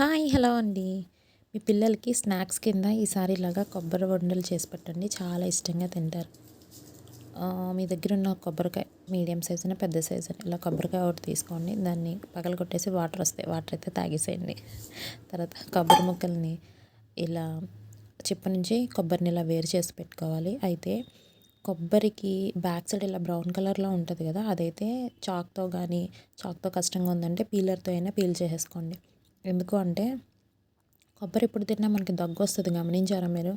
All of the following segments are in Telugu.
హాయ్ హలో అండి. మీ పిల్లలకి స్నాక్స్ కింద ఈసారి ఇలాగా కొబ్బరి వండలు చేసి పెట్టండి. చాలా ఇష్టంగా తింటారు. మీ దగ్గర ఉన్న కొబ్బరికాయ మీడియం సైజ్ అయినా పెద్ద సైజ్ అయినా ఇలా కొబ్బరికాయ ఒకటి తీసుకోండి. దాన్ని పగల కొట్టేసి వాటర్ వస్తాయి. వాటర్ అయితే తాగేసేయండి. తర్వాత కొబ్బరి ముక్కల్ని ఇలా చిప్ప నుంచి కొబ్బరిని ఇలా వేరు చేసి పెట్టుకోవాలి. అయితే కొబ్బరికి బ్యాక్ సైడ్ ఇలా బ్రౌన్ కలర్లో ఉంటుంది కదా అదైతే చాక్తో కానీ చాక్తో కష్టంగా ఉందంటే పీలర్తో అయినా పీల్ చేసేసుకోండి. ఎందుకు అంటే కొబ్బరి ఎప్పుడు తిన్నా మనకి దగ్గు వస్తుంది గమనించారా మీరు?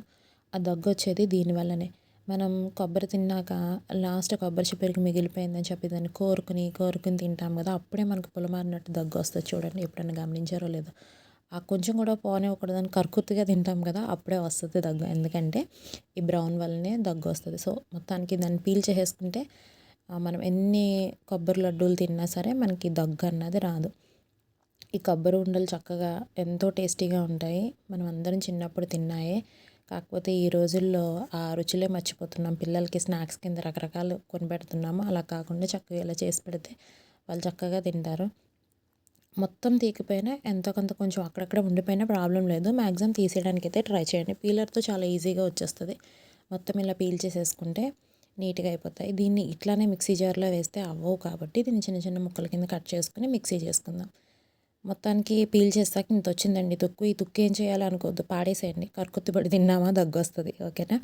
ఆ దగ్గు వచ్చేది దీనివల్లనే మనం కొబ్బరి తిన్నాక లాస్ట్ కొబ్బరి చిప్పరికి మిగిలిపోయిందని చెప్పి దాన్ని కోరుకుని కోరుకుని తింటాం కదా అప్పుడే మనకు పులమారినట్టు దగ్గు వస్తుంది చూడండి ఎప్పుడైనా గమనించారో లేదో. ఆ కొంచెం కూడా పోనివ్వకూడదని కర్కుత్తుగా తింటాం కదా అప్పుడే వస్తుంది దగ్గు. ఎందుకంటే ఈ బ్రౌన్ వల్లనే దగ్గు వస్తుంది. సో మొత్తానికి దాన్ని పీల్ చేసేసుకుంటే మనం ఎన్ని కొబ్బరి లడ్డూలు తిన్నా సరే మనకి దగ్గు అన్నది రాదు. ఈ కొబ్బరి ఉండలు చక్కగా ఎంతో టేస్టీగా ఉంటాయి. మనం అందరం చిన్నప్పుడు తిన్నాయే. కాకపోతే ఈ రోజుల్లో ఆ రుచులే మర్చిపోతున్నాం. పిల్లలకి స్నాక్స్ కింద రకరకాలు కొని పెడుతున్నాము. అలా కాకుండా చక్కగా ఇలా చేసి పెడితే వాళ్ళు చక్కగా తింటారు. మొత్తం తీకపోయినా ఎంతో కొంత కొంచెం అక్కడక్కడ ఉండిపోయినా ప్రాబ్లం లేదు. మ్యాక్సిమం తీసేయడానికి అయితే ట్రై చేయండి. పీలర్తో చాలా ఈజీగా వచ్చేస్తుంది. మొత్తం ఇలా పీల్ చేసేసుకుంటే నీట్గా అయిపోతాయి. దీన్ని ఇట్లానే మిక్సీ జార్లో వేస్తే అవ్వవు కాబట్టి దీన్ని చిన్న చిన్న ముక్కల కింద కట్ చేసుకుని మిక్సీ చేసుకుందాం. మొత్తానికి పీల్ చేస్తాక ఇంత వచ్చిందండి తుక్కు ఈ తుక్కు ఏం చేయాలనుకోవద్దు పాడేసేయండి. కరుకుత్తి పడి తిన్నామా? దగ్గు వస్తుంది ఓకేనా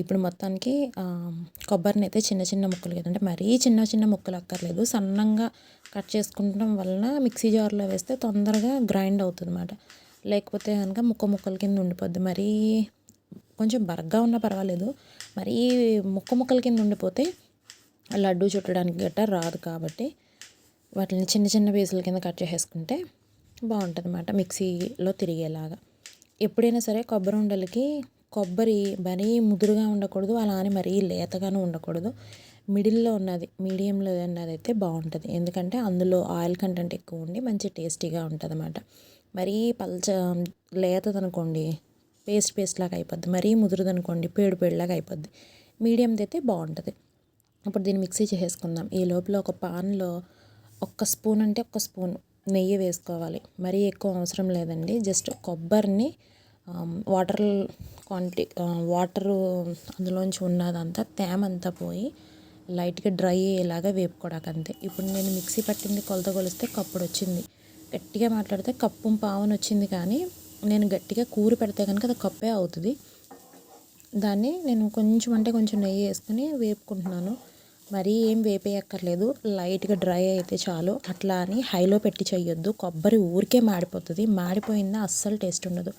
ఇప్పుడు మొత్తానికి కొబ్బరిని అయితే చిన్న చిన్న ముక్కలు కదంటే అంటే మరీ చిన్న చిన్న ముక్కలు అక్కర్లేదు. సన్నంగా కట్ చేసుకుంటాం వలన మిక్సీ జార్లో వేస్తే తొందరగా గ్రైండ్ అవుతుంది అనమాట లేకపోతే కనుక ముక్క ముక్కల కింద ఉండిపోద్ది. మరీ కొంచెం బరగ్గా ఉన్నా పర్వాలేదు. మరీ ముక్క ముక్కల కింద ఉండిపోతే లడ్డు చుట్టడానికి గట్ట రాదు కాబట్టి వాటిని చిన్న చిన్న పీసుల కింద కట్ చేసేసుకుంటే బాగుంటుంది అన్నమాట మిక్సీలో తిరిగేలాగా. ఎప్పుడైనా సరే కొబ్బరి ఉండలకి కొబ్బరి మరీ ముదురుగా ఉండకూడదు అలా అని మరీ లేతగాను ఉండకూడదు. మిడిల్లో ఉన్నది మీడియంలో ఉన్నది అయితే బాగుంటుంది. ఎందుకంటే అందులో ఆయిల్ కంటెంట్ ఎక్కువ ఉండి మంచి టేస్టీగా ఉంటుంది అన్నమాట మరీ పల్చ లేతదనుకోండి పేస్ట్ పేస్ట్ లాగా అయిపోద్ది. మరీ ముదురుదనుకోండి పేడు పేడులాగా అయిపోద్ది. మీడియంది అయితే బాగుంటుంది. అప్పుడు దీన్ని మిక్సీ చేసేసుకుందాం. ఈ లోపల ఒక పాన్లో ఒక్క స్పూన్ అంటే ఒక్క స్పూన్ నెయ్యి వేసుకోవాలి. మరీ ఎక్కువ అవసరం లేదండి. జస్ట్ కొబ్బరిని వాటర్ క్వాంటిటీ వాటర్ అందులోంచి ఉన్నదంతా తేమ అంతా పోయి లైట్గా డ్రై అయ్యేలాగా వేపుకోవడానికి అంతే. ఇప్పుడు నేను మిక్సీ పట్టింది కొలత కొలిస్తే కప్పుడు వచ్చింది. గట్టిగా మాట్లాడితే కప్పు పావని వచ్చింది కానీ నేను గట్టిగా కూర పెడితే కనుక అది కప్పే అవుతుంది. దాన్ని నేను కొంచెం అంటే కొంచెం నెయ్యి వేసుకుని వేపుకుంటున్నాను. మరీ ఏం వేపేయక్కర్లేదు. లైట్గా డ్రై అయితే చాలు. అట్లా అని హైలో పెట్టి చేయొద్దు కొబ్బరి ఊరికే మాడిపోతుంది. మాడిపోయిందా అస్సలు టేస్ట్ ఉండదు.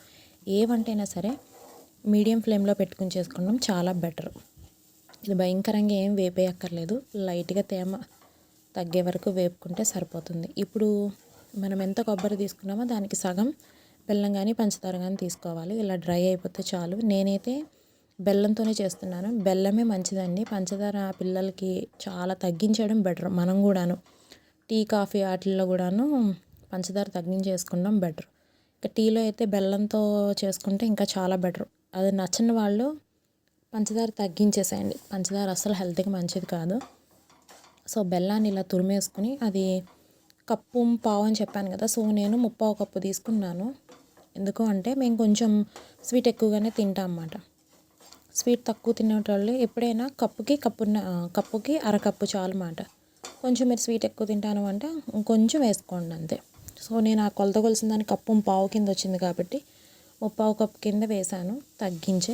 ఏ వంట అయినా సరే మీడియం ఫ్లేమ్లో పెట్టుకుని చేసుకోవడం చాలా బెటర్. ఇది భయంకరంగా ఏం వేపేయక్కర్లేదు. లైట్గా తేమ తగ్గే వరకు వేపుకుంటే సరిపోతుంది. ఇప్పుడు మనం ఎంత కొబ్బరి తీసుకున్నామో దానికి సగం బెల్లం కానీ పంచదార కానీ తీసుకోవాలి. ఇలా డ్రై అయిపోతే చాలు. నేనైతే బెల్లంతోనే చేస్తున్నాను. బెల్లమే మంచిదండి. పంచదార పిల్లలకి చాలా తగ్గించడం బెటర్. మనం కూడాను టీ కాఫీ వాటిల్లో కూడాను పంచదార తగ్గించేసుకుంటాం బెటర్. ఇక టీలో అయితే బెల్లంతో చేసుకుంటే ఇంకా చాలా బెటర్. అది నచ్చని వాళ్ళు పంచదార తగ్గించేసేయండి. పంచదార అసలు హెల్త్కి మంచిది కాదు. సో బెల్లాన్ని ఇలా తురిమేసుకుని అది కప్పు పావు అని చెప్పాను కదా. సో నేను ముప్పావు కప్పు తీసుకున్నాను. ఎందుకు అంటే మేము కొంచెం స్వీట్ ఎక్కువగానే తింటాం అన్నమాట. స్వీట్ తక్కువ తినేటోళ్ళు ఎప్పుడైనా కప్పుకి కప్పున్న కప్పుకి అరకప్పు చాలు అన్నమాట కొంచెం మీరు స్వీట్ ఎక్కువ తింటాను అంటే కొంచెం వేసుకోండి అంతే. సో నేను ఆ కొలత కొలిసిన దాని కప్పు పావు కింద వచ్చింది కాబట్టి ముప్పావు కప్పు కింద వేసాను తగ్గించే.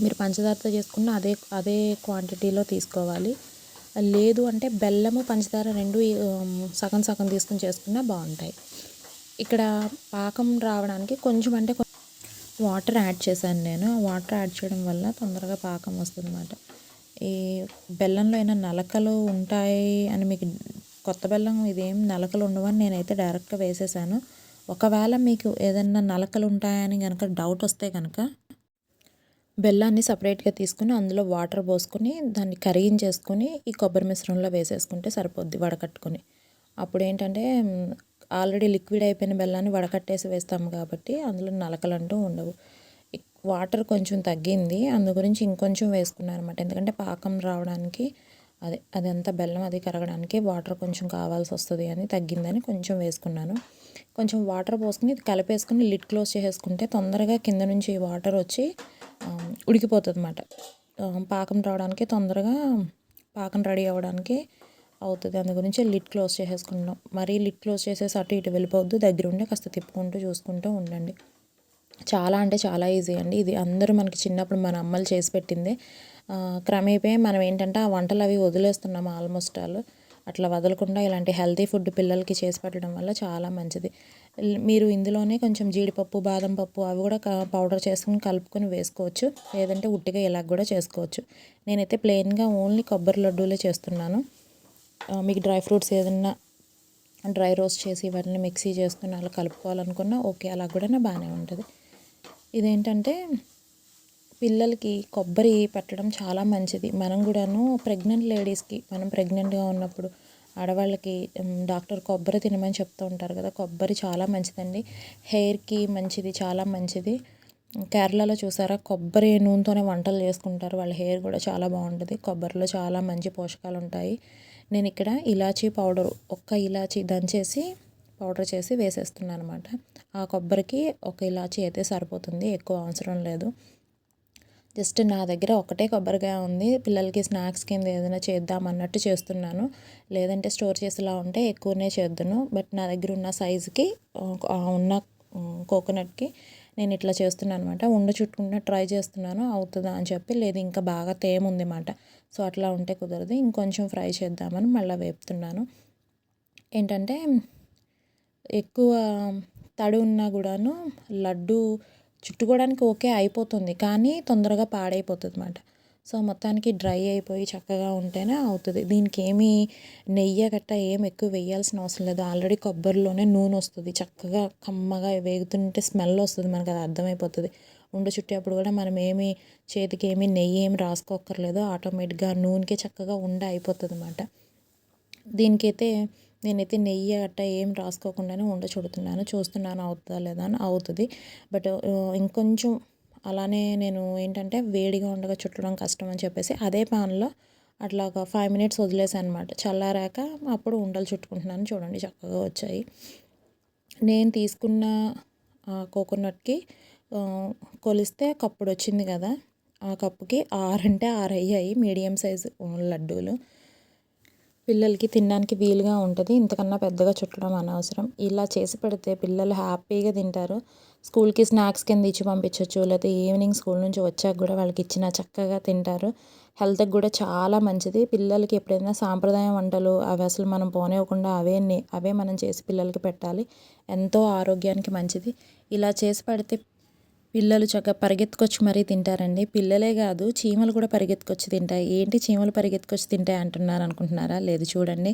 మీరు పంచదారతో చేసుకున్న అదే అదే క్వాంటిటీలో తీసుకోవాలి. లేదు అంటే బెల్లము పంచదార రెండు సగం సగం తీసుకుని చేసుకున్నా బాగుంటాయి. ఇక్కడ పాకం రావడానికి కొంచెం అంటే వాటర్ యాడ్ చేశాను నేను. ఆ వాటర్ యాడ్ చేయడం వల్ల తొందరగా పాకం వస్తుందన్నమాట. ఈ బెల్లంలో అయినా నలకలు ఉంటాయి అని మీకు కొత్త బెల్లం ఇదేం నలకలు ఉండవని నేనైతే డైరెక్ట్గా వేసేసాను. ఒకవేళ మీకు ఏదైనా నలకలు ఉంటాయని కనుక డౌట్ వస్తే కనుక బెల్లాన్ని సపరేట్గా తీసుకుని అందులో వాటర్ పోసుకొని దాన్ని కరిగించేసుకొని ఈ కొబ్బరి మిశ్రమంలో వేసేసుకుంటే సరిపోద్ది వడకట్టుకుని. అప్పుడు ఏంటంటే ఆల్రెడీ లిక్విడ్ అయిపోయిన బెల్లాన్ని వడకట్టేసి వేస్తాము కాబట్టి అందులో నలకలు అంటూ ఉండవు వాటర్ కొంచెం తగ్గింది. అందు గురించి ఇంకొంచెం వేసుకున్నాను అనమాట ఎందుకంటే పాకం రావడానికి అదే అదంతా బెల్లం అది కరగడానికి వాటర్ కొంచెం కావాల్సి వస్తుంది అని తగ్గిందని కొంచెం వేసుకున్నాను. కొంచెం వాటర్ పోసుకుని కలిపేసుకుని లిడ్ క్లోజ్ చేసేసుకుంటే తొందరగా కింద నుంచి వాటర్ వచ్చి ఉడికిపోతుంది అనమాట పాకం రావడానికి తొందరగా పాకం రెడీ అవ్వడానికి అవుతుంది. అందు గురించి లిడ్ క్లోజ్ చేసేసుకుంటాం మరీ లిడ్ క్లోజ్ చేసేసి అటు ఇటు వెళ్ళిపోవద్దు. దగ్గరుండి కాస్త తిప్పుకుంటూ చూసుకుంటూ ఉండండి. చాలా అంటే చాలా ఈజీ అండి. ఇది అందరూ మనకి చిన్నప్పుడు మన అమ్మలు చేసి పెట్టింది. క్రమేపే మనం ఏంటంటే ఆ వంటలు అవి వదిలేస్తున్నాం ఆల్మోస్ట్ ఆల్. అట్లా వదలకుండా ఇలాంటి హెల్తీ ఫుడ్ పిల్లలకి చేసి పెట్టడం వల్ల చాలా మంచిది. మీరు ఇందులోనే కొంచెం జీడిపప్పు బాదం పప్పు అవి కూడా పౌడర్ చేసుకుని కలుపుకొని వేసుకోవచ్చు. లేదంటే ఉట్టిగా ఇలా కూడా చేసుకోవచ్చు. నేనైతే ప్లెయిన్గా ఓన్లీ కొబ్బరి లడ్డూలే చేస్తున్నాను. మీకు డ్రై ఫ్రూట్స్ ఏదన్నా డ్రై రోస్ట్ చేసి ఇవన్నీ మిక్సీ చేసుకుని అలా కలుపుకోవాలనుకున్నా ఓకే అలా కూడా బాగానే ఉంటుంది. ఇదేంటంటే పిల్లలకి కొబ్బరి పెట్టడం చాలా మంచిది. మనం కూడాను ప్రెగ్నెంట్ లేడీస్కి మనం ప్రెగ్నెంట్గా ఉన్నప్పుడు ఆడవాళ్ళకి డాక్టర్ కొబ్బరి తినమని చెప్తూ ఉంటారు కదా కొబ్బరి చాలా మంచిదండి. హెయిర్కి మంచిది చాలా మంచిది. కేరళలో చూసారా? కొబ్బరి నూనెతోనే వంటలు చేసుకుంటారు. వాళ్ళ హెయిర్ కూడా చాలా బాగుంటుంది. కొబ్బరిలో చాలా మంచి పోషకాలు ఉంటాయి. నేను ఇక్కడ ఇలాచీ పౌడర్ ఒక్క ఇలాచీ దంచేసి పౌడర్ చేసి వేసేస్తున్నాను అనమాట ఆ కొబ్బరికి ఒక ఇలాచీ అయితే సరిపోతుంది. ఎక్కువ అవసరం లేదు. జస్ట్ నా దగ్గర ఒకటే కొబ్బరికాయ ఉంది. పిల్లలకి స్నాక్స్ కింద ఏదైనా చేద్దాం అన్నట్టు చేస్తున్నాను. లేదంటే స్టోర్ చేసేలా ఉంటే ఎక్కువనే చేద్దాను. బట్ నా దగ్గర ఉన్న సైజుకి ఉన్న కోకోనట్కి నేను ఇట్లా చేస్తున్నాను అనమాట ఉండ చుట్టుకుంటే ట్రై చేస్తున్నాను అవుతుందా అని చెప్పి లేదు ఇంకా బాగా తేముంది అన్నమాట సో అట్లా ఉంటే కుదరదు. ఇంకొంచెం ఫ్రై చేద్దామని మళ్ళీ వేపుతున్నాను. ఏంటంటే ఎక్కువ తడి ఉన్నా కూడాను లడ్డు చుట్టుకోవడానికి ఓకే అయిపోతుంది కానీ తొందరగా పాడైపోతుంది అనమాట సో మొత్తానికి డ్రై అయిపోయి చక్కగా ఉంటేనే అవుతుంది. దీనికి ఏమీ నెయ్యి గట్ట ఏం ఎక్కువ వేయాల్సిన అవసరం లేదు. ఆల్రెడీ కొబ్బరిలోనే నూనె వస్తుంది. చక్కగా కమ్మగా వేగుతుంటే స్మెల్ వస్తుంది మనకు అది అర్థమైపోతుంది. ఉండ చుట్టేప్పుడు కూడా మనం ఏమి చేతికి ఏమి నెయ్యి ఏమి రాసుకోక్కర్లేదు. ఆటోమేటిక్గా నూనెకి చక్కగా ఉండ అయిపోతుంది అనమాట దీనికైతే నేనైతే నెయ్యి అట్ట ఏం రాసుకోకుండానే ఉండ చుడుతున్నాను. చూస్తున్నాను అవుతుందా లేదా అని అవుతుంది. బట్ ఇంకొంచెం అలానే నేను ఏంటంటే వేడిగా ఉండగా చుట్టడం కష్టం అని చెప్పేసి అదే పాన్లో అట్లా ఒక ఫైవ్ మినిట్స్ వదిలేసాను అనమాట చల్లారాక అప్పుడు ఉండలు చుట్టుకుంటున్నాను చూడండి చక్కగా వచ్చాయి. నేను తీసుకున్న కోకోనట్కి కొలిస్తే కప్పుడు వచ్చింది కదా. ఆ కప్పుకి ఆరు అంటే ఆరు అయ్యాయి మీడియం సైజు లడ్డూలు. పిల్లలకి తినడానికి వీలుగా ఉంటుంది. ఇంతకన్నా పెద్దగా చుట్టడం అనవసరం. ఇలా చేసి పెడితే పిల్లలు హ్యాపీగా తింటారు. స్కూల్కి స్నాక్స్ కింద ఇచ్చి పంపించవచ్చు లేకపోతే ఈవినింగ్ స్కూల్ నుంచి వచ్చాక కూడా వాళ్ళకి ఇచ్చిన చక్కగా తింటారు. హెల్త్కి కూడా చాలా మంచిది. పిల్లలకి ఎప్పుడైనా సాంప్రదాయ వంటలు అవి అసలు మనం పోనివ్వకుండా అవే అవే మనం చేసి పిల్లలకి పెట్టాలి. ఎంతో ఆరోగ్యానికి మంచిది. ఇలా చేసి పెడితే పిల్లలు చక్కగా పరిగెత్తుకొచ్చి మరీ తింటారండి. పిల్లలే కాదు చీమలు కూడా పరిగెత్తుకొచ్చి తింటాయి. ఏంటి చీమలు పరిగెత్తుకొచ్చి తింటాయి అంటున్నారు అనుకుంటున్నారా? లేదు చూడండి.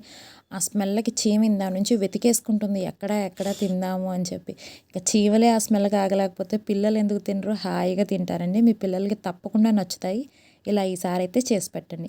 ఆ స్మెల్కి చీమ ఇందా నుంచి వెతికేసుకుంటుంది. ఎక్కడ ఎక్కడ తిందాము అని చెప్పి. ఇక చీమలే ఆ స్మెల్కి ఆగలేకపోతే పిల్లలు ఎందుకు తినరు? హాయిగా తింటారండి. మీ పిల్లలకి తప్పకుండా నచ్చుతాయి. ఇలా ఈసారి అయితే చేసి పెట్టండి.